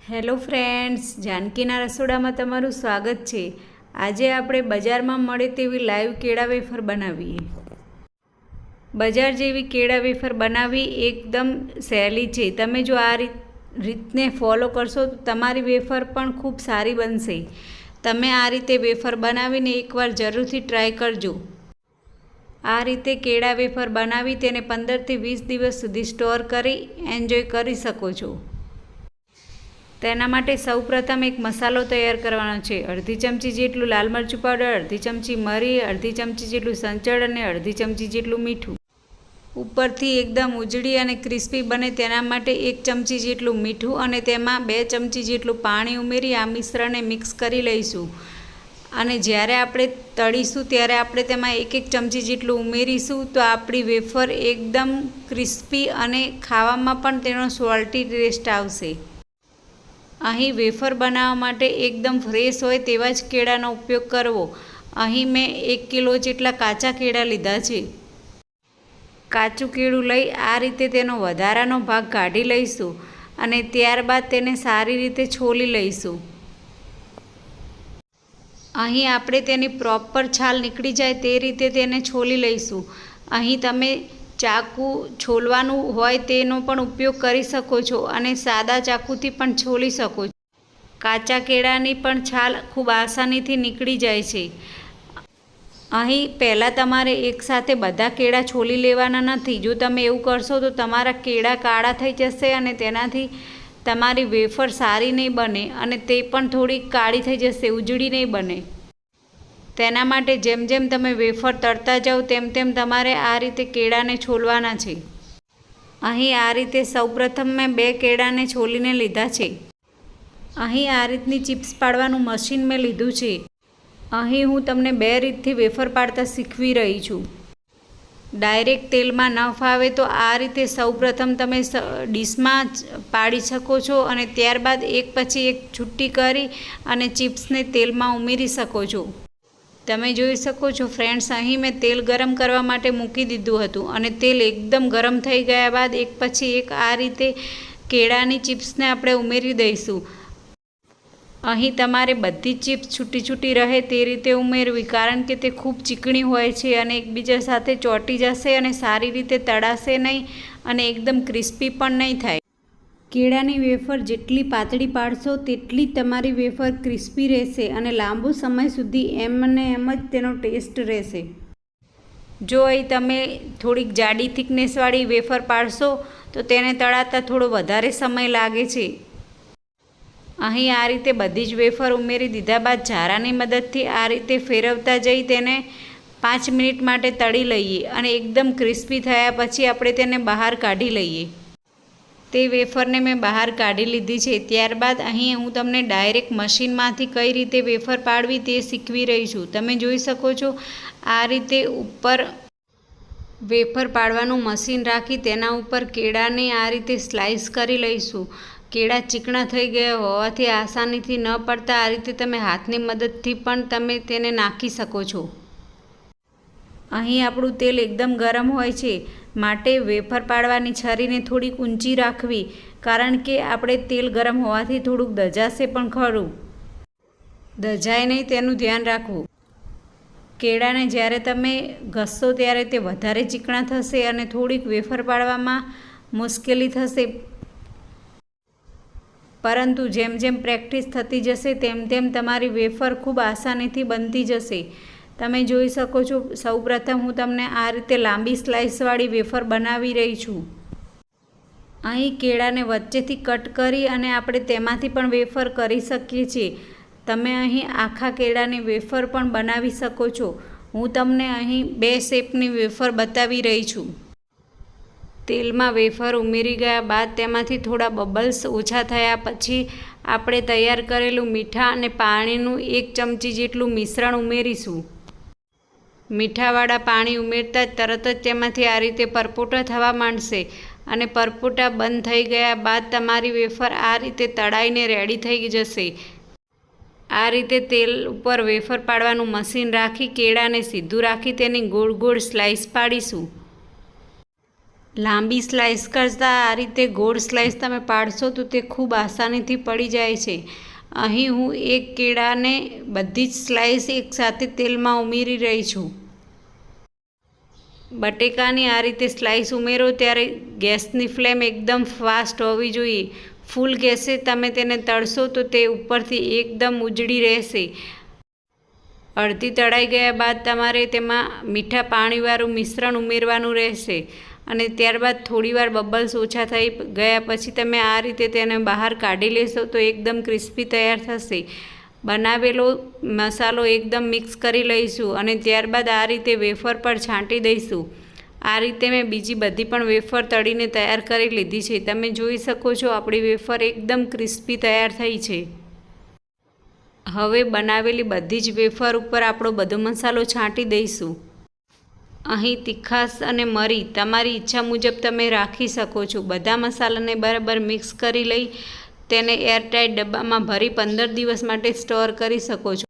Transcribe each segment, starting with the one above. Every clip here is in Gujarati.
હેલો ફ્રેન્ડ્સ, જાનકીના રસોડામાં તમારું સ્વાગત છે. આજે આપણે બજારમાં મળે તેવી લાઈવ કેળા વેફર બનાવીએ. બજાર જેવી કેળા વેફર બનાવવી એકદમ સહેલી છે. તમે જો આ રીત, રીતને ફોલો કરશો તો તમારી વેફર પણ ખૂબ સારી બનશે. તમે આ રીતે વેફર બનાવીને એકવાર જરૂરથી ટ્રાય કરજો. આ રીતે કેળા વેફર બનાવી તેને પંદરથી વીસ દિવસ સુધી સ્ટોર કરી એન્જોય કરી શકો છો. તેના માટે સૌપ્રથમ એક મસાલો તૈયાર કરવાનો છે. અડધી ચમચી જેટલું લાલ મરચું પાવડર, અડધી ચમચી મરી, અડધી ચમચી જેટલું સંચળ અને અડધી ચમચી જેટલું મીઠું. ઉપરથી એકદમ ઉજળી અને ક્રિસ્પી બને તેના માટે એક ચમચી જેટલું મીઠું અને તેમાં બે ચમચી જેટલું પાણી ઉમેરી આ મિશ્રણને મિક્સ કરી લઈશું. અને જ્યારે આપણે તળીશું, ત્યારે આપણે તેમાં એક એક ચમચી જેટલું ઉમેરીશું, તો આપણી વેફર એકદમ ક્રિસ્પી અને ખાવામાં પણ તેનો સોલ્ટી ટેસ્ટ આવશે. અહીં વેફર બનાવવા માટે એકદમ ફ્રેશ હોય તેવા જ કેળાનો ઉપયોગ કરવો. અહીં મેં એક કિલો જેટલા કાચા કેળા લીધા છે. કાચું કેળું લઈ આ રીતે તેનો વધારાનો ભાગ કાઢી લઈશું અને ત્યારબાદ તેને સારી રીતે છોલી લઈશું. અહીં આપણે તેની પ્રોપર છાલ નીકળી જાય તે રીતે તેને છોલી લઈશું. અહીં તમે ચાકુ છોલવાનું હોય તેનો પણ ઉપયોગ કરી શકો છો અને સાદા ચાકુથી પણ છોલી શકો છો. કાચા કેળાની પણ છાલ ખૂબ આસાનીથી નીકળી જાય છે. અહીં પહેલાં તમારે એકસાથે બધા કેળા છોલી લેવાના નથી. જો તમે એવું કરશો તો તમારા કેળા કાળા થઈ જશે અને તેનાથી તમારી વેફર સારી નહીં બને અને તે પણ થોડી કાળી થઈ જશે, ઉજળી નહીં બને. તેના માટે જેમ જેમ તમે વેફર તળતા જાઓ, તેમ તેમ તમારે આ રીતે કેળાને છોલવાના છે. અહીં આ રીતે સૌપ્રથમ મેં બે કેળાને છોલીને લીધા છે. અહીં આ રીતની ચિપ્સ પાડવાનું મશીન મેં લીધું છે. અહીં હું તમને બે રીતથી વેફર પાડતા શીખવી રહી છું. ડાયરેક્ટ તેલમાં ન ફાવે તો આ રીતે સૌપ્રથમ તમે ડીશમાં પાડી શકો છો અને ત્યારબાદ એક પછી એક છુટ્ટી કરી અને ચિપ્સને તેલમાં ઉમેરી શકો છો. તમે જોઈ શકો છો ફ્રેન્ડ્સ, અહીં મેં તેલ ગરમ કરવા માટે મૂકી દીધું હતું અને તેલ એકદમ ગરમ થઈ ગયા બાદ એક પછી એક આ રીતે કેળાની ચિપ્સને આપણે ઉમેરી દઈશું. અહીં તમારે બધી ચિપ્સ છૂટી છૂટી રહે તે રીતે ઉમેરવી, કારણ કે તે ખૂબ ચીકણી હોય છે અને એકબીજા સાથે ચોંટી જશે અને સારી રીતે તળાશે નહીં અને એકદમ ક્રિસ્પી પણ નહીં થાય. કેળાની વેફર જેટલી પાતળી પાડશો તેટલી તમારી વેફર ક્રિસ્પી રહેશે અને લાંબો સમય સુધી એમ અને એમ જ તેનો ટેસ્ટ રહેશે. જો અહીં તમે થોડીક જાડી થિકનેસવાળી વેફર પાડશો, તો તેને તળાતા થોડો વધારે સમય લાગે છે. અહીં આ રીતે બધી જ વેફર ઉમેરી દીધા બાદ ઝારાની મદદથી આ રીતે ફેરવતા જઈ તેને પાંચ મિનિટ માટે તળી લઈએ અને એકદમ ક્રિસ્પી થયા પછી આપણે તેને બહાર કાઢી લઈએ. તે વેફરને મેં બહાર કાઢી લીધી છે. ત્યારબાદ અહીં હું તમને ડાયરેક્ટ મશીનમાંથી કઈ રીતે વેફર પાડવી તે શીખવી રહી છું. તમે જોઈ શકો છો, આ રીતે ઉપર વેફર પાડવાનું મશીન રાખી તેના ઉપર કેળાને આ રીતે સ્લાઇસ કરી લઈશું. કેળા ચીકણા થઈ ગયા હોવાથી આસાનીથી ન પડતા આ રીતે તમે હાથની મદદથી પણ તમે તેને નાખી શકો છો. અહીં આપણું તેલ એકદમ ગરમ હોય છે. માટે વેફર પાડવાની છરીને થોડીક ઊંચી રાખવી, કારણ કે આપણે તેલ ગરમ હોવાથી થોડુંક દજાશે પણ ખરું. દજાય નહીં તેનું ધ્યાન રાખવું. કેળાને જ્યારે તમે ઘસશો ત્યારે તે વધારે ચીકણા થશે અને થોડીક વેફર પાડવામાં મુશ્કેલી થશે. પરંતુ જેમ જેમ પ્રેક્ટિસ થતી જશે, તેમ તેમ તમારી વેફર ખૂબ આસાનીથી બનતી જશે. તમે જોઈ શકો છો, સૌપ્રથમ હું તમને આ રીતે લાંબી સ્લાઇસવાળી વેફર બનાવી રહી છું. અહીં કેળાને વચ્ચેથી કટ કરી અને આપણે તેમાંથી પણ વેફર કરી શકીએ છીએ. તમે અહીં આખા કેળાની વેફર પણ બનાવી શકો છો. હું તમને અહીં બે શેપની વેફર બતાવી રહી છું. તેલમાં વેફર ઉમેરી ગયા બાદ તેમાંથી થોડા બબલ્સ ઓછા થયા પછી આપણે તૈયાર કરેલું મીઠા અને પાણીનું એક ચમચી જેટલું મિશ્રણ ઉમેરીશું. મીઠાવાળા પાણી ઉમેરતા જ તરત જ તેમાંથી આ રીતે પરપોટા થવા માંડશે અને પરપોટા બંધ થઈ ગયા બાદ તમારી વેફર આ રીતે તળાઈને રેડી થઈ જશે. આ રીતે તેલ ઉપર વેફર પાડવાનું મશીન રાખી કેળાને સીધું રાખી તેની ગોળ ગોળ સ્લાઇસ પાડીશું. લાંબી સ્લાઇસ કરતાં આ રીતે ગોળ સ્લાઇસ તમે પાડશો તો તે ખૂબ આસાનીથી પડી જાય છે. અહીં હું એક કેળાને બધી જ સ્લાઇસ એકસાથે તેલમાં ઉમેરી રહી છું. બટેકાની આ રીતે સ્લાઇસ ઉમેરો ત્યારે ગેસની ફ્લેમ એકદમ ફાસ્ટ હોવી જોઈએ. ફૂલ ગેસે તમે તેને તળશો તો તે ઉપરથી એકદમ ઉજળી રહેશે. અડધી તળાઈ ગયા બાદ તમારે તેમાં મીઠા પાણીવાળું મિશ્રણ ઉમેરવાનું રહેશે. અને ત્યારબાદ થોડીવાર બબલ્સ ઓછા થઈ ગયા પછી તમે આ રીતે તેને બહાર કાઢી લેશો તો એકદમ ક્રિસ્પી તૈયાર થશે. બનાવેલો મસાલો એકદમ મિક્સ કરી લઈશું અને ત્યારબાદ આ રીતે વેફર પર છાંટી દઈશું. આ રીતે મેં બીજી બધી પણ વેફર તળીને તૈયાર કરી લીધી છે. તમે જોઈ શકો છો આપણી વેફર એકદમ ક્રિસ્પી તૈયાર થઈ છે. હવે બનાવેલી બધી જ વેફર ઉપર આપણો બધો મસાલો છાંટી દઈશું. અહીં તીખાસ અને મરી. તમારી ઈચ્છા મુજબ તમે રાખી શકો છો. બધા મસાલાને બરાબર મિક્સ કરી લઈ તેને એરટાઈટ ડબ્બામાં ભરી પંદર દિવસ માટે સ્ટોર કરી શકો છો.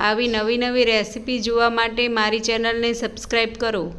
આવી નવી નવી રેસિપી જોવા માટે મારી ચેનલને સબસ્ક્રાઈબ કરો.